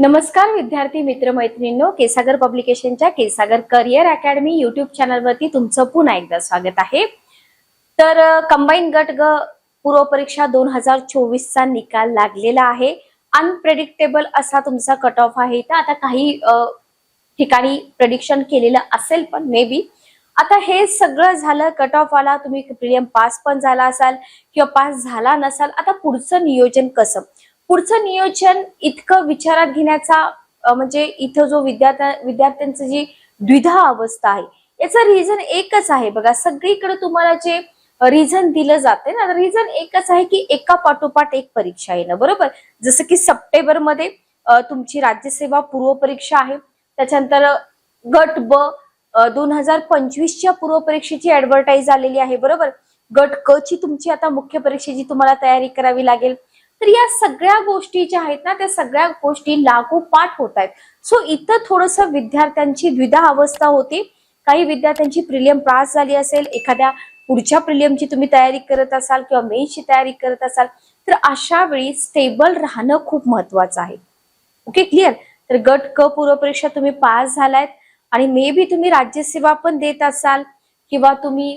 नमस्कार विद्यार्थी मित्र मैत्रिणींनो केसागर पब्लिकेशनच्या केसागर करिअर अकॅडमी युट्यूब चॅनलवरती तुमचं पुन्हा एकदा स्वागत आहे. तर कंबाईन गट ग पूर्व परीक्षा दोन हजार चोवीसचा निकाल लागलेला आहे. अनप्रेडिक्टेबल असा तुमचा कट ऑफ आहे तर आता काही ठिकाणी प्रेडिक्शन केलेलं असेल पण मे बी आता हे सगळं झालं कट ऑफ आला तुम्ही प्रिलियम पास पण झाला असाल किंवा पास झाला नसाल आता पुढचं नियोजन कसं? पुढचं नियोजन इतकं विचारात घेण्याचा म्हणजे इथं जो विद्यार्थ्या विद्यार्थ्यांचं जी द्विधा अवस्था आहे याचं रिझन एकच आहे. बघा सगळीकडे तुम्हाला जे रिझन दिलं जाते ना रिझन एकच आहे की एका पाठोपाठ एक परीक्षा येणं बरोबर? जसं की सप्टेंबरमध्ये तुमची राज्यसेवा पूर्व परीक्षा आहे. त्याच्यानंतर गट ब दोन हजार पंचवीसच्या पूर्व परीक्षेची ऍडव्हर्टाईज आलेली आहे बरोबर? गट क ची तुमची आता मुख्य परीक्षेची तुम्हाला तयारी करावी लागेल. तर या सगळ्या गोष्टी ज्या आहेत ना त्या सगळ्या गोष्टी लागोपाठ होत आहेत. सो इथं थोडस विद्यार्थ्यांची द्विधा अवस्था होती. काही विद्यार्थ्यांची प्रिलियम पास झाली असेल एखाद्या पुढच्या प्रिलियमची तुम्ही तयारी करत असाल किंवा मेन्सची तयारी करत असाल तर अशा वेळी स्टेबल राहणं खूप महत्वाचं आहे. ओके क्लिअर तर गट क पूर्व परीक्षा तुम्ही पास झालायत आणि मे बी तुम्ही राज्यसेवा पण देत असाल किंवा तुम्ही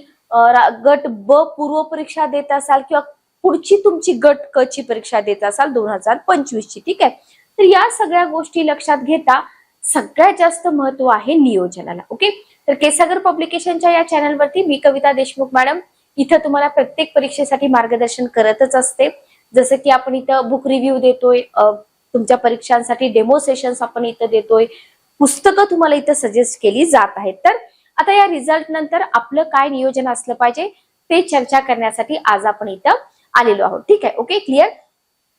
गट ब पूर्व परीक्षा देत असाल किंवा पुढची तुमची गट क ची परीक्षा देत असाल दोन हजार पंचवीस ची ठीक आहे? तर या सगळ्या गोष्टी लक्षात घेता सगळ्यात जास्त महत्त्व आहे नियोजनाला ओके? तर केसागर पब्लिकेशनच्या या चॅनलवरती मी कविता देशमुख मॅडम इथं तुम्हाला प्रत्येक परीक्षेसाठी मार्गदर्शन करतच असते. जसं की आपण इथं बुक रिव्ह्यू देतोय तुमच्या परीक्षांसाठी डेमो सेशन्स आपण इथं देतोय पुस्तकं तुम्हाला इथं सजेस्ट केली जात आहेत. तर आता या रिझल्ट नंतर आपलं काय नियोजन असलं पाहिजे ते चर्चा करण्यासाठी आज आपण इथं आलेलो आहोत. ठीक आहे? ओके क्लिअर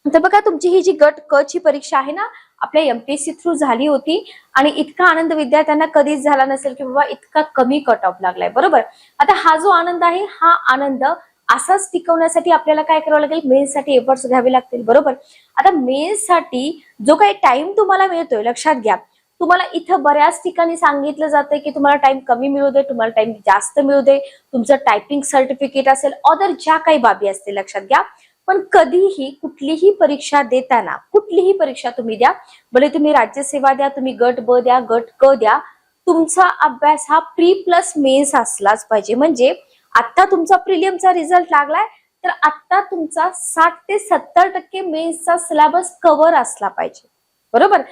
तर बघा तुमची ही जी गट क ची परीक्षा आहे ना आपल्या एमपीएससी थ्रू झाली होती आणि इतका आनंद विद्यार्थ्यांना कधीच झाला नसेल की बाबा इतका कमी कट ऑफ लागलाय. बरोबर? आता हा जो आनंद आहे हा आनंद असाच टिकवण्यासाठी आपल्याला काय करावं लागेल? मेन्ससाठी एफर्ट्स घ्यावे लागतील. बरोबर? आता मेन्ससाठी जो काही टाइम तुम्हाला मिळतोय लक्षात घ्या. तुम्हाला इथं बऱ्याच ठिकाणी सांगितलं जातंय की तुम्हाला टाइम कमी मिळू दे तुम्हाला टाइम जास्त मिळू दे. तुमचं टायपिंग सर्टिफिकेट असेल अदर ज्या काही बाबी असतील लक्षात घ्या. पण कधीही कुठलीही परीक्षा देताना कुठलीही परीक्षा तुम्ही द्या भले तुम्ही राज्यसेवा द्या तुम्ही गट ब द्या गट क द्या तुमचा अभ्यास हा प्री प्लस मेन्स असलाच पाहिजे. म्हणजे आता तुमचा प्रिलियमचा रिझल्ट लागलाय तर आता तुमचा साठ ते सत्तर टक्के मेन्सचा सिलेबस कव्हर असला पाहिजे. बरोबर?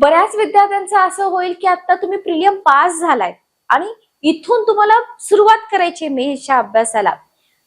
बऱ्याच विद्यार्थ्यांचं असं होईल की आता तुम्ही प्रिलियम पास झालाय आणि इथून तुम्हाला सुरुवात करायची मेच्या अभ्यासाला.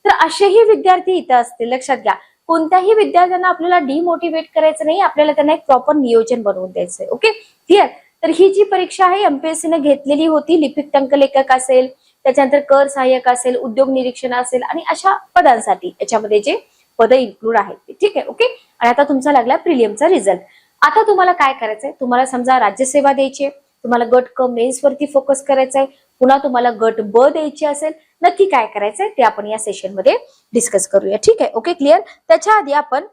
तर असेही विद्यार्थी इथं असतील. लक्षात घ्या कोणत्याही विद्यार्थ्यांना आपल्याला डिमोटिवेट करायचं नाही आपल्याला त्यांना एक प्रॉपर नियोजन बनवून द्यायचंय ओके क्लिअर तर ही जी परीक्षा आहे एमपीएससी ने घेतलेली होती. लिपिक टंकलेखक असेल त्याच्यानंतर कर सहाय्यक असेल उद्योग निरीक्षण असेल आणि अशा पदांसाठी याच्यामध्ये जे पद इन्क्लूड आहेत ठीक आहे? ओके आणि आता तुमचा लागला प्रिलियमचा रिझल्ट आता तुम्हाला काय करायचंय? तुम्हाला समजा राज्यसेवा द्यायची आहे तुम्हाला गट क मेन्स वरती फोकस करायचंय पुन्हा तुम्हाला गट ब द्यायची असेल नक्की काय करायचंय ते आपण या सेशनमध्ये डिस्कस करूया. ठीक आहे? ओके क्लिअर त्याच्या आधी आपण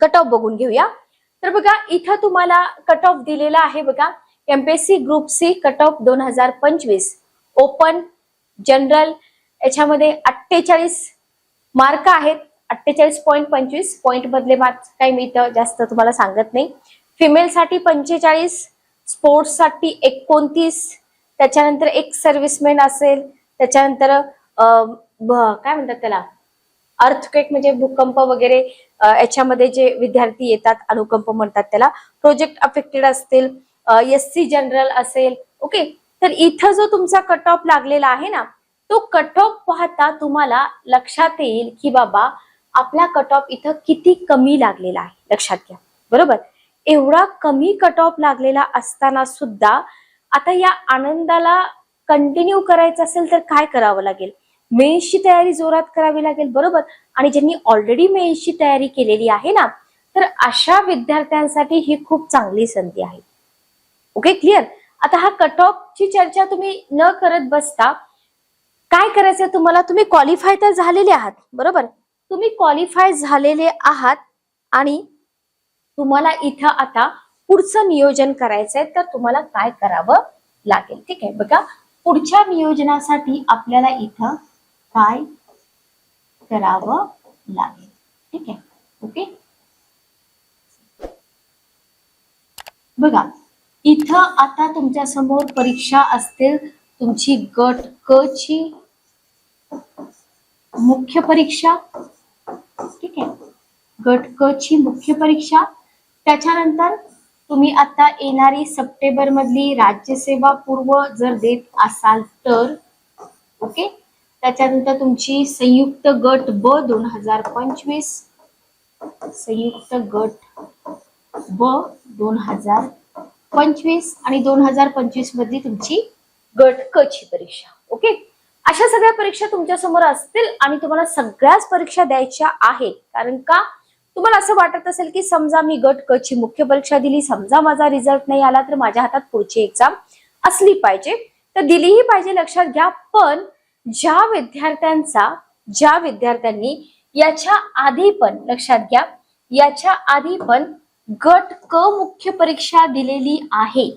कट ऑफ बघून घेऊया. तर बघा इथं तुम्हाला कट ऑफ दिलेला आहे बघा. MPSC group C cut off दोन हजार पंचवीस. ओपन जनरल याच्यामध्ये अठ्ठेचाळीस मार्क आहेत. अठ्ठेचाळीस पॉईंट पंचवीस पॉईंट मधले मार्क्स काही मी इथं जास्त तुम्हाला सांगत नाही. फिमेल साठी पंचेचाळीस स्पोर्ट्ससाठी एकोणतीस त्याच्यानंतर एक सर्व्हिसमॅन असेल त्याच्यानंतर काय म्हणतात त्याला? अर्थक्वेक म्हणजे भूकंप वगैरे याच्यामध्ये जे विद्यार्थी येतात अनुकंप म्हणतात त्याला. प्रोजेक्ट अफेक्टेड असतील एस सी जनरल असेल ओके तर इथं जो तुमचा कट ऑफ लागलेला आहे ना तो कट ऑफ पाहता तुम्हाला लक्षात येईल की बाबा आपला कट ऑफ इथं किती कमी लागलेला आहे? लक्षात घ्या. बरोबर? एवढा कमी कट ऑफ लागलेला असताना सुद्धा आता या आनंदाला कंटिन्यू करायचं असेल तर काय करावं लागेल? मेन्सची तयारी जोरात करावी लागेल बरोबर? आणि ज्यांनी ऑलरेडी मेन्सची तयारी केलेली आहे ना तर अशा विद्यार्थ्यांसाठी ही खूप चांगली संधी आहे. ओके क्लिअर आता हा कट ऑफची चर्चा तुम्ही न करत बसता काय करायचं तुम्हाला? तुम्ही क्वालिफाय तर झालेले आहात बरोबर? तुम्ही क्वालिफाय झालेले आहात आणि तुम्हाला इथं आता पुढचं नियोजन करायचंय तर तुम्हाला काय करावं लागेल? ठीक आहे बघा. पुढच्या नियोजनासाठी आपल्याला इथं काय करावं लागेल? ठीक आहे ओके? बघा इथं आता तुमच्यासमोर परीक्षा असतील तुमची गट क ची मुख्य परीक्षा ठीक आहे. गट क ची मुख्य परीक्षा. त्याच्यानंतर तुम्ही आता येणारी सप्टेंबर मधली राज्यसेवा पूर्व जर देत असाल तर ओके? त्याच्यानंतर तुमची संयुक्त गट ब दोन हजार पंचवीस संयुक्त गट ब दोन हजार पंचवीस आणि दोन हजार पंचवीस मधली तुमची गट क ची परीक्षा ओके? अशा सगळ्या परीक्षा तुमच्यासमोर असतील आणि तुम्हाला सगळ्याच परीक्षा द्यायच्या आहेत. कारण का? तुम्हाला असं वाटत असेल की समजा मी गट क ची मुख्य परीक्षा दिली समजा माझा रिझल्ट नाही आला तर माझ्या हातात पुढची एक्झाम असली पाहिजे. तर दिलीही पाहिजे लक्षात घ्या. पण ज्या विद्यार्थ्यांचा ज्या विद्यार्थ्यांनी याच्या आधी पण लक्षात घ्या याच्या आधी पण गट क मुख्य परीक्षा दिलेली आहे.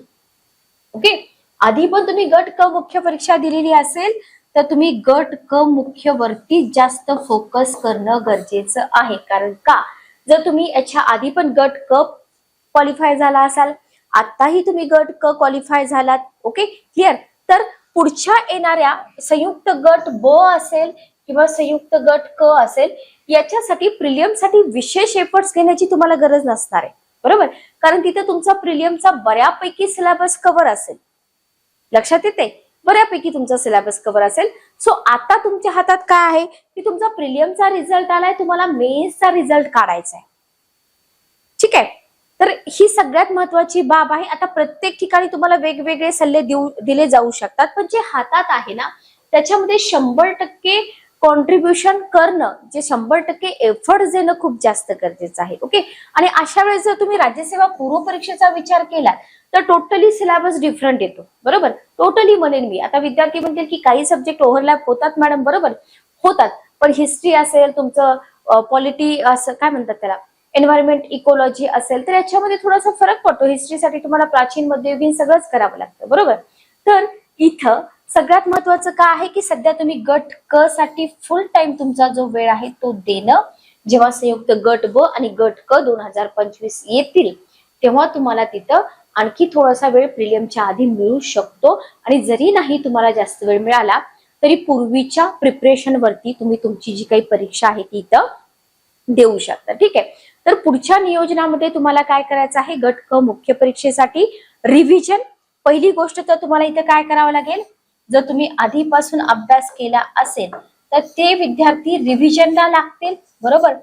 ओके? आधी पण तुम्ही गट क मुख्य परीक्षा दिलेली असेल तर तुम्ही गट क मुख्य वरती जास्त फोकस करणं गरजेचं आहे. कारण का? जर तुम्ही याच्या आधी पण गट क क्वालिफाय झाला असाल आताही तुम्ही गट क क्वालिफाय झालात ओके क्लिअर तर पुढच्या येणाऱ्या संयुक्त गट ब असेल किंवा संयुक्त गट क असेल याच्यासाठी प्रिलियमसाठी विशेष एफर्ट्स घेण्याची तुम्हाला गरज नसणार आहे. बरोबर? कारण तिथे तुमचा प्रिलियमचा बऱ्यापैकी सिलेबस कव्हर असेल. लक्षात येते बऱ्यापैकी तुमचा सिलेबस कव्हर असेल. सो आता तुमच्या हातात काय आहे? की तुमचा प्रिलियमचा रिझल्ट आलाय तुम्हाला मेन्सचा रिझल्ट काढायचा आहे ठीक आहे? तर ही सगळ्यात महत्वाची बाब आहे. आता प्रत्येक ठिकाणी तुम्हाला वेगवेगळे सल्ले देऊ दिले जाऊ शकतात. पण जे हातात आहे ना त्याच्यामध्ये शंभर टक्के कॉन्ट्रीब्युशन करणं जे शंभर टक्के एफर्ट देणं खूप जास्त गरजेचं आहे. ओके आणि अशा वेळेस जर तुम्ही राज्यसेवा पूर्व परीक्षेचा विचार केला तर टोटली सिलेबस डिफरंट येतो. बरोबर? टोटली म्हणेन मी. आता विद्यार्थी म्हणतील की काही सब्जेक्ट ओव्हरलॅप होतात मॅडम बरोबर? होतात. पण हिस्ट्री असेल तुमचं पॉलिटी असं काय म्हणतात त्याला? एन्व्हायरमेंट इकोलॉजी असेल तर याच्यामध्ये थोडासा फरक पडतो. हिस्ट्रीसाठी तुम्हाला प्राचीन मध्ययुगीन सगळंच करावं लागतं. बरोबर? तर इथं सगळ्यात महत्वाचं काय आहे की सध्या तुम्ही गट क साठी फुल टाइम तुमचा जो वेळ आहे तो देणं. जेव्हा संयुक्त गट ब आणि गट क दोन हजार पंचवीस येतील तेव्हा तुम्हाला तिथं आणखी थोडासा वेळ प्रिलियमच्या आधी मिळू शकतो. आणि जरी नाही तुम्हाला जास्त वेळ मिळाला तरी पूर्वीच्या प्रिपरेशन वरती तुम्ही तुमची जी काही परीक्षा आहे ती इथं देऊ शकता. ठीक आहे? तर पुढच्या नियोजनामध्ये तुम्हाला काय करायचं आहे? गट क मुख्य परीक्षेसाठी रिव्हिजन पहिली गोष्ट तर तुम्हाला इथे काय करावं लागेल? जर तुम्ही आधीपासून अभ्यास केला असेल तर ते विद्यार्थी रिव्हिजनला लागतील. बरोबर?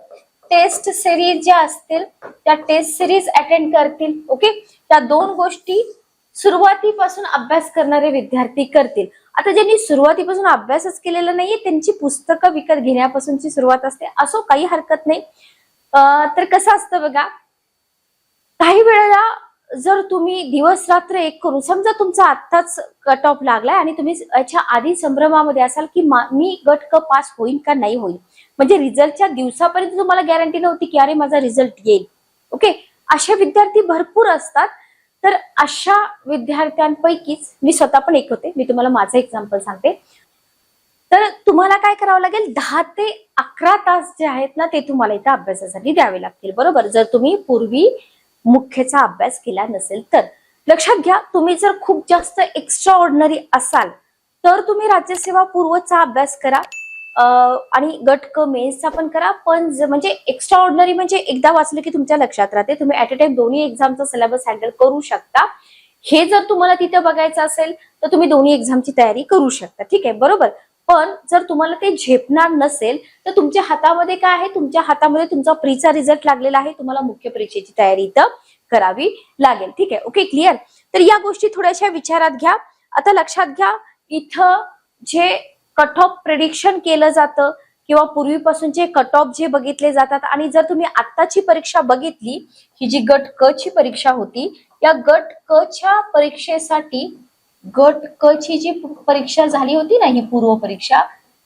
टेस्ट सिरीज ज्या असतील त्या टेस्ट सिरीज अटेंड करतील ओके त्या दोन गोष्टी सुरुवातीपासून अभ्यास करणारे विद्यार्थी करतील. आता ज्यांनी सुरुवातीपासून अभ्यासच केलेला नाहीये त्यांची पुस्तकं विकत घेण्यापासूनची सुरुवात असते. असो काही हरकत नाही. तर कसं असतं बघा काही वेळेला जर तुम्ही दिवस रात्र एक करून समजा तुमचा आत्ताच कट ऑफ लागलाय आणि तुम्ही याच्या आधी संभ्रमामध्ये असाल की मी गट क पास होईल का नाही होईल म्हणजे रिझल्टच्या दिवसापर्यंत तुम्हाला गॅरंटी नव्हती की अरे माझा रिझल्ट येईल. ओके असे विद्यार्थी भरपूर असतात. तर अशा विद्यार्थ्यांपैकीच मी स्वतः पण एक होते. मी तुम्हाला माझं एक्झाम्पल सांगते. तर तुम्हाला काय करावं लागेल? दहा ते अकरा तास जे आहेत ना ते तुम्हाला इथं अभ्यासासाठी द्यावे लागतील. बरोबर? जर तुम्ही पूर्वी मुख्यचा अभ्यास केला नसेल तर. लक्षात घ्या तुम्ही जर खूप जास्त एक्स्ट्रा ऑर्डिनरी असाल तर तुम्ही राज्यसेवा पूर्वचा अभ्यास करा. आणि गट क मेन्सचा पण करा पण म्हणजे एक्स्ट्रा ऑर्डिनरी म्हणजे एकदा वाचलं की तुमच्या लक्षात राहते. तुम्ही ऍट अ टाइम दोन्ही एक्झामचा सिलेबस हँडल करू शकता. हे जर तुम्हाला तिथे बघायचं असेल तर तुम्ही दोन्ही एक्झामची तयारी करू शकता. ठीक आहे? बरोबर? पण जर तुम्हाला ते झेपणार नसेल तर तुमच्या हातामध्ये काय आहे? तुमच्या हातामध्ये तुमचा प्रीचा रिझल्ट लागलेला आहे. तुम्हाला मुख्य परीक्षेची तयारी इथं करावी लागेल. ठीक आहे? Okay clear? तर या गोष्टी थोड्याशा विचारात घ्या. आता लक्षात घ्या इथं जे कट ऑफ प्रिडिक्शन केलं जातं किंवा पूर्वीपासूनचे कट ऑफ जे बघितले जातात आणि जर तुम्ही आत्ताची परीक्षा बघितली ही जी गट क ची परीक्षा होती या गट क च्या परीक्षेसाठी गट क ची जी परीक्षा झाली होती ना ही पूर्व परीक्षा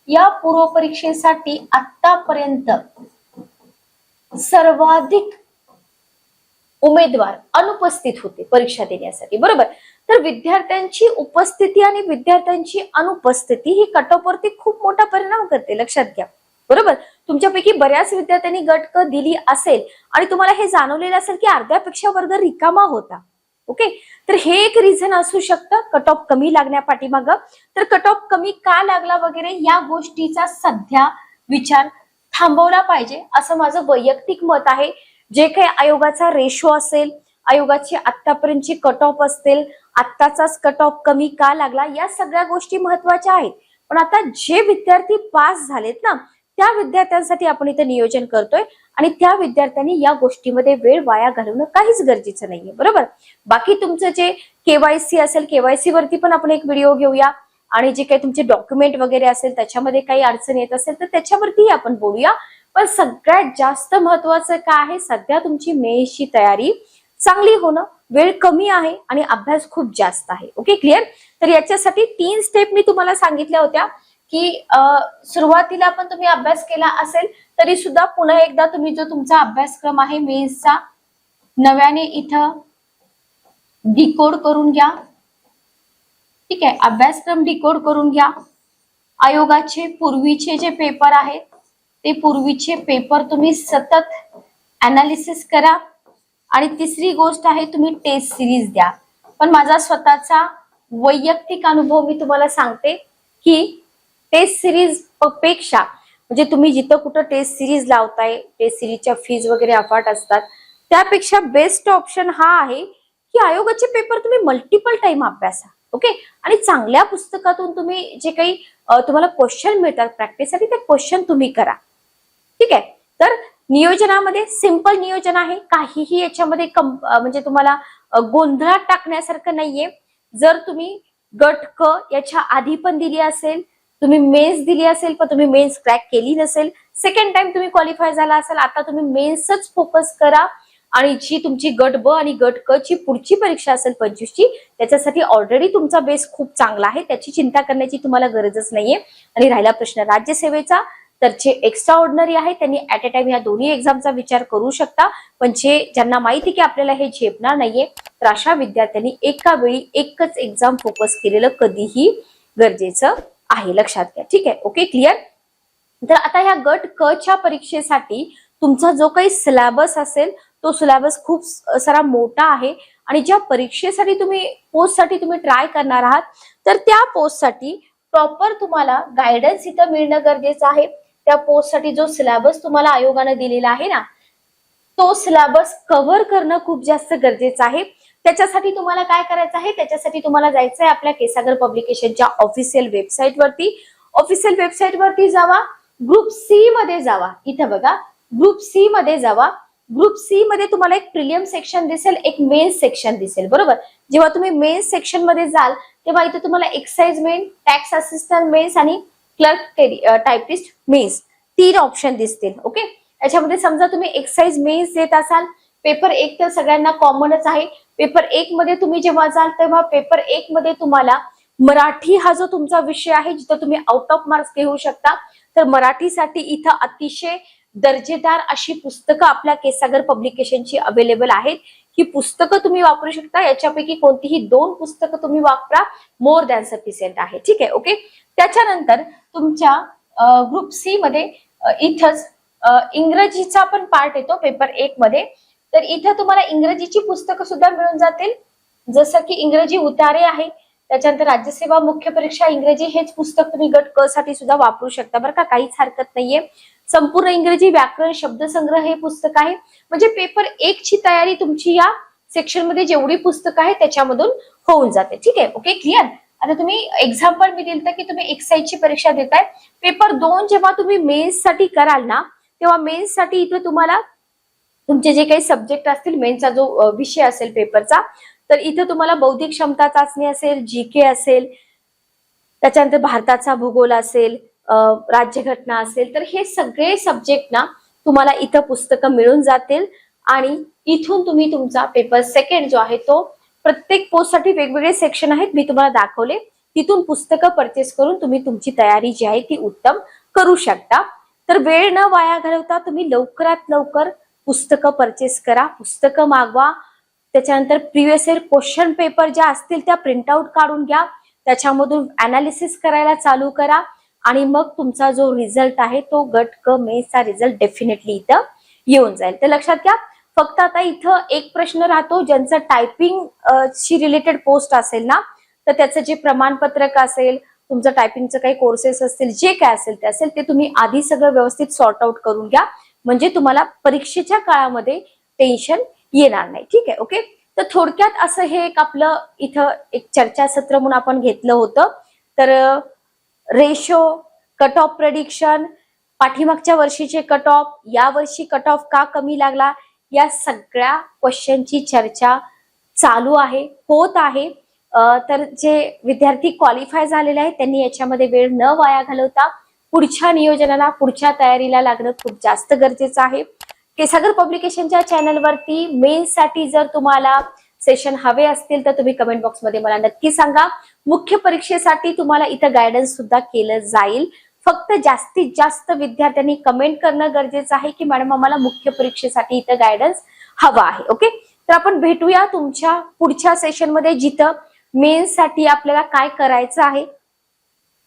या पूर्व परीक्षेसाठी आतापर्यंत सर्वाधिक उमेदवार अनुपस्थित होते परीक्षा देण्यासाठी. बरोबर? तर विद्यार्थ्यांची उपस्थिती आणि विद्यार्थ्यांची अनुपस्थिती ही कटऑफवरती खूप मोठा परिणाम करते लक्षात घ्या. बरोबर? तुमच्यापैकी बऱ्याच विद्यार्थ्यांनी गट क दिली असेल आणि तुम्हाला हे जाणवलेलं असेल की अर्ध्यापेक्षा वर्ग रिकामा होता. ओके? तर हे एक रिझन असू शकतं. कट ऑफ कमी लागण्या पाठीमागं. तर कट ऑफ कमी का लागला वगैरे या गोष्टीचा सध्या विचार थांबवला पाहिजे. असं माझं वैयक्तिक मत आहे. जे काही आयोगाचा रेशो असेल आयोगाची आतापर्यंतची कट ऑफ असतील आत्ताचाच कट ऑफ कमी का लागला या सगळ्या गोष्टी महत्त्वाच्या आहेत. पण आता जे विद्यार्थी पास झालेत ना त्या विद्यार्थ्यांसाठी आपण इथे नियोजन करतोय आणि त्या विद्यार्थ्यांनी या गोष्टीमध्ये वेळ वाया घालवणं काहीच गरजेचं नाहीये बरोबर? बाकी तुमचं जे केवायसी असेल केवायसी वरती पण आपण एक व्हिडिओ घेऊया आणि जे काही तुमचे डॉक्युमेंट वगैरे असेल त्याच्यामध्ये काही अडचण येत असेल तर त्याच्यावरतीही आपण बोलूया. पण सगळ्यात जास्त महत्वाचं काय आहे? सध्या तुमची मेची तयारी चांगली होणं वेळ कमी आहे आणि अभ्यास खूप जास्त आहे. Okay clear? तर याच्यासाठी तीन स्टेप मी तुम्हाला सांगितल्या होत्या. की सुरुवातीला पण तुम्ही अभ्यास केला असेल तरी सुद्धा पुन्हा एकदा तुम्ही जो तुमचा अभ्यासक्रम आहे मेन्सचा नव्याने इथं डिकोड करून घ्या. ठीक आहे अभ्यासक्रम डिकोड करून घ्या. आयोगाचे पूर्वीचे जे पेपर आहेत ते पूर्वीचे पेपर तुम्ही सतत अनालिसिस करा. आणि तिसरी गोष्ट आहे तुम्ही टेस्ट सिरीज द्या. पण माझा स्वतःचा वैयक्तिक अनुभव मी तुम्हाला सांगते की टेस्ट सिरीजपेक्षा म्हणजे तुम्ही जिथं कुठं टेस्ट सिरीज लावताय टेस्ट सिरीजच्या फीज वगैरे अफाट असतात त्यापेक्षा बेस्ट ऑप्शन हा आहे की आयोगाचे पेपर तुम्ही मल्टिपल टाइम अभ्यासा ओके आणि चांगल्या पुस्तकातून तुम्ही जे काही तुम्हाला क्वेश्चन मिळतात प्रॅक्टिससाठी ते क्वेश्चन तुम्ही करा. ठीक आहे? तर नियोजनामध्ये सिंपल नियोजन आहे काहीही याच्यामध्ये कम म्हणजे तुम्हाला गोंधळात टाकण्यासारखं नाहीये. जर तुम्ही गट क याच्या आधी पण दिली असेल तुम्ही मेन्स दिली असेल पण तुम्ही मेन्स क्रॅक केली नसेल. सेकंड टाइम तुम्ही क्वालिफाय झाला असेल आता तुम्ही मेन्सच फोकस करा. आणि जी तुमची गट ब आणि गट क ची पुढची परीक्षा असेल पंचवीसची त्याच्यासाठी ऑलरेडी तुमचा बेस खूप चांगला आहे. त्याची चिंता करण्याची तुम्हाला गरजच नाहीये. आणि राहिला प्रश्न राज्यसेवेचा तर जे एक्स्ट्रा ऑर्डिनरी आहे त्यांनी ऍट अ टाइम या दोन्ही एक्झामचा विचार करू शकता. पण जे ज्यांना माहिती की आपल्याला हे झेपणार नाहीये तर अशा विद्यार्थ्यांनी एका वेळी एकच एक्झाम फोकस केलेलं कधीही गरजेचं आहे लक्षात घ्या. ठीक आहे? ओके क्लिअर तर आता ह्या गट क च्या परीक्षेसाठी तुमचा जो काही सिलेबस असेल तो सिलेबस खूप सारा मोठा आहे आणि ज्या परीक्षेसाठी तुम्ही पोस्टसाठी तुम्ही ट्राय करणार आहात तर त्या पोस्टसाठी प्रॉपर तुम्हाला गायडन्स इथं मिळणं गरजेचं आहे. त्या पोस्टसाठी जो सिलेबस तुम्हाला आयोगानं दिलेला आहे ना तो सिलेबस कव्हर करणं खूप जास्त गरजेचं आहे. त्याच्यासाठी तुम्हाला काय करायचं आहे? त्याच्यासाठी तुम्हाला जायचं आहे आपल्या केसागर पब्लिकेशनच्या ऑफिशियल वेबसाईट वरती. ऑफिशियल वेबसाईट वरती जावा. ग्रुप सी मध्ये जावा. इथं बघा. ग्रुप सी मध्ये जावा. ग्रुप सी मध्ये तुम्हाला एक प्रिलियम सेक्शन दिसेल एक मेन सेक्शन दिसेल. बरोबर? जेव्हा तुम्ही मेन सेक्शनमध्ये जाल तेव्हा इथे तुम्हाला excise main tax assistant mains आणि क्लर्क टायपिस्ट मेन्स तीन ऑप्शन दिसतील. ओके याच्यामध्ये समजा तुम्ही एक्साइज मेन्स देत असाल पेपर एक तर सगळ्यांना कॉमनच आहे. पेपर एक मध्ये तुम्ही जेव्हा जाल तेव्हा पेपर एक मध्ये तुम्हाला मराठी हा जो तुमचा विषय आहे जिथं तुम्ही आउट ऑफ मार्क्स घेऊ शकता तर मराठीसाठी इथं अतिशय दर्जेदार अशी पुस्तकं आपल्या केसागर पब्लिकेशनची अवेलेबल आहेत. ही पुस्तकं तुम्ही वापरू शकता. याच्यापैकी कोणतीही दोन पुस्तकं तुम्ही वापरा. मोर दॅन सफिशियंट आहे. ठीक आहे ओके त्याच्यानंतर तुमच्या ग्रुप सी मध्ये इथंच इंग्रजीचा पण पार्ट येतो. पेपर एक मध्ये. तर इथं तुम्हाला इंग्रजीची पुस्तकं सुद्धा मिळून जातील. जसं की इंग्रजी उतारे आहे. त्याच्यानंतर राज्यसेवा मुख्य परीक्षा इंग्रजी हेच पुस्तक तुम्ही गट क साठी सुद्धा वापरू शकता. बरं का? काहीच हरकत नाहीये. संपूर्ण इंग्रजी व्याकरण शब्दसंग्रह हे पुस्तक आहे. म्हणजे पेपर एक ची तयारी तुमची या सेक्शनमध्ये जेवढी पुस्तकं आहे त्याच्यामधून होऊन जाते. ठीक आहे? ओके क्लिअर आता तुम्ही एक्झाम्पल मी दिलं की तुम्ही एक्साईजची परीक्षा देताय. पेपर दोन जेव्हा तुम्ही मेन्ससाठी कराल ना तेव्हा मेन्ससाठी इथे तुम्हाला तुमचे जे काही सब्जेक्ट असतील मेनचा जो विषय असेल पेपरचा तर इथं तुम्हाला बौद्धिक क्षमता चाचणी असेल जी के असेल त्याच्यानंतर भारताचा भूगोल असेल राज्यघटना असेल तर हे सगळे सब्जेक्ट ना तुम्हाला इथं पुस्तकं मिळून जातील आणि इथून तुम्ही तुमचा पेपर सेकंड जो आहे तो प्रत्येक पोस्टसाठी वेगवेगळे सेक्शन आहेत मी तुम्हाला दाखवले. तिथून पुस्तकं परचेस करून तुम्ही तुमची तयारी जी आहे ती उत्तम करू शकता. तर वेळ न वाया घालवता तुम्ही लवकरात लवकर पुस्तकं परचेस करा पुस्तकं मागवा. त्याच्यानंतर प्रिव्हियस इयर क्वेश्चन पेपर ज्या असतील त्या प्रिंटआउट काढून घ्या. त्याच्यामधून अनालिसिस करायला चालू करा. आणि मग तुमचा जो रिझल्ट आहे तो गट क मेचा रिझल्ट डेफिनेटली इथं येऊन जाईल. तर लक्षात घ्या फक्त आता इथं एक प्रश्न राहतो ज्यांचं टायपिंग शी रिलेटेड पोस्ट असेल ना तर त्याचं जे प्रमाणपत्रक असेल तुमचं टायपिंगचं काही कोर्सेस असतील जे काय असेल ते असेल ते तुम्ही आधी सगळं व्यवस्थित सॉर्ट आउट करून घ्या. म्हणजे तुम्हाला परीक्षेच्या काळामध्ये टेन्शन येणार नाही. ठीक आहे ओके तर थोडक्यात असं हे एक आपलं इथं एक चर्चासत्र म्हणून आपण घेतलं होतं. तर रेशो कट ऑफ प्रडिक्शन पाठीमागच्या वर्षीचे कट ऑफ या वर्षी कट ऑफ का कमी लागला या सगळ्या क्वेश्चनची चर्चा चालू आहे होत आहे. तर जे विद्यार्थी क्वालिफाय झालेले आहेत त्यांनी याच्यामध्ये वेळ न वाया घालवता पुढच्या नियोजनाला पुढच्या तयारीला लागणं खूप जास्त गरजेचं आहे. केसागर पब्लिकेशनच्या चॅनलवरती मेन्ससाठी जर तुम्हाला सेशन हवे असतील तर तुम्ही कमेंट बॉक्समध्ये मला नक्की सांगा. मुख्य परीक्षेसाठी तुम्हाला इथं गायडन्स सुद्धा केलं जाईल. फक्त जास्तीत जास्त विद्यार्थ्यांनी कमेंट करणं गरजेचं आहे की मॅडम आम्हाला मुख्य परीक्षेसाठी इथं गायडन्स हवा आहे. ओके तर आपण भेटूया तुमच्या पुढच्या सेशनमध्ये जिथं मेन्ससाठी आपल्याला काय करायचं आहे.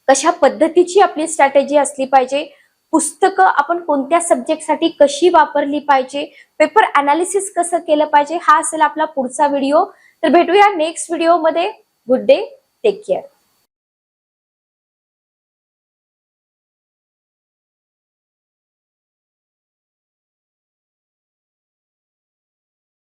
कशा पद्धतीची आपली स्ट्रॅटेजी असली पाहिजे? पुस्तकं आपण कोणत्या सब्जेक्टसाठी कशी वापरली पाहिजे? पेपर अनालिसिस कसं केलं पाहिजे? हा असेल आपला पुढचा व्हिडिओ तर भेटूया नेक्स्ट व्हिडिओमध्ये गुड डे टेक केअर